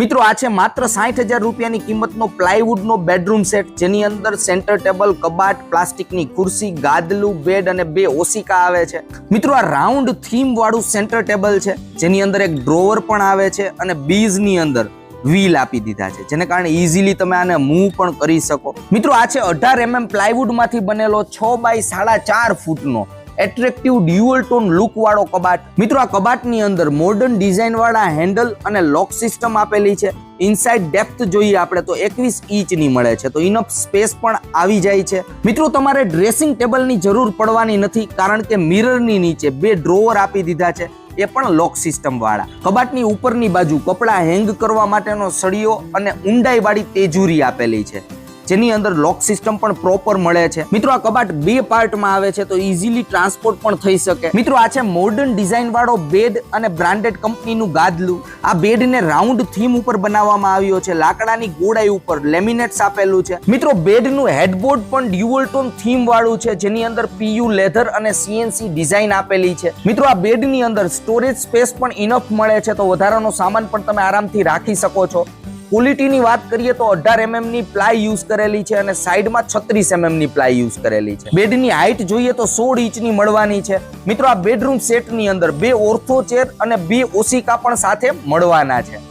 મિત્રો, આ છે માત્ર સાઠ હજાર રૂપિયાની કિંમતનો પ્લાયવુડનો બેડરૂમ સેટ, જેની અંદર સેન્ટર ટેબલ, કબાટ, પ્લાસ્ટિકની ખુરશી, ગાદલું, બેડ અને બે ઓસિકા આવે છે. મિત્રો, આ રાઉન્ડ થીમ વાળું સેન્ટર ટેબલ છે, જેની અંદર એક ડ્રોવર પણ આવે છે અને બીઝની અંદર વ્હીલ આપી દીધા છે, જેને કારણે ઇઝીલી તમે આને મૂવ પણ કરી શકો. મિત્રો, આ છે અઢાર એમએમ પ્લાયવુડમાંથી બનેલો છ બાય સાડા ચાર ફૂટનો એટ્રેક્ટિવ ડ્યુઅલ ટોન લુક વાળો કબાટ. મિત્રો, આ કબાટની અંદર મોડર્ન ડિઝાઇન વાળા હેન્ડલ અને લોક સિસ્ટમ આપેલી છે. ઇનસાઇડ ડેપ્થ જોઈએ આપણે તો એકવીસ ઇંચની મળે છે. તો ઇનફ સ્પેસ પણ આવી જાય છે. મિત્રો, તમારે ડ્રેસિંગ ટેબલની જરૂર પડવાની નથી, કારણ કે મિરરની નીચે બે ડ્રોવર આપી દીધા છે. એ પણ લોક સિસ્ટમ વાળા. કબાટની ઉપરની બાજુ કપડાં હેંગ કરવા માટેનો સળિયો અને ઊંડાઈવાળી તેજુરી આપેલી છે. જેની અંદર લોક સિસ્ટમ પણ પ્રોપર મળે છે. મિત્રો, આ કબાટ બે પાર્ટમાં આવે છે તો ઇઝીલી ટ્રાન્સપોર્ટ પણ થઈ શકે. મિત્રો, આ છે મોડર્ન ડિઝાઇન વાળો બેડ અને બ્રાન્ડેડ કંપનીનું ગાદલું. આ બેડને રાઉન્ડ થીમ ઉપર બનાવવામાં આવ્યો છે, લાકડાની ગોળાઈ ઉપર લેમિનેટ્સ આપેલું છે. મિત્રો બેડનું હેડબોર્ડ પણ ડ્યુઅલ ટોન થીમ વાળું છે, જેની અંદર પીયુ લેધર અને સીએનસી ડિઝાઇન આપેલી છે. મિત્રો, આ બેડની અંદર સ્ટોરેજ સ્પેસ પણ ઇનફ મળે છે, તો વધારાનો સામાન પણ તમે આરામથી રાખી શકો છો. ક્વોલિટીની વાત કરીએ તો અઢાર એમએમની પ્લાય યુઝ કરેલી છે અને સાઈડમાં છત્રીસ એમએમની પ્લાય યુઝ કરેલી છે. બેડની હાઈટ જોઈએ તો સોળ ઇંચની મળવાની છે. મિત્રો, આ બેડરૂમ સેટની અંદર બે ઓર્થો ચેર અને બે ઓસિકા પણ સાથે મળવાના છે.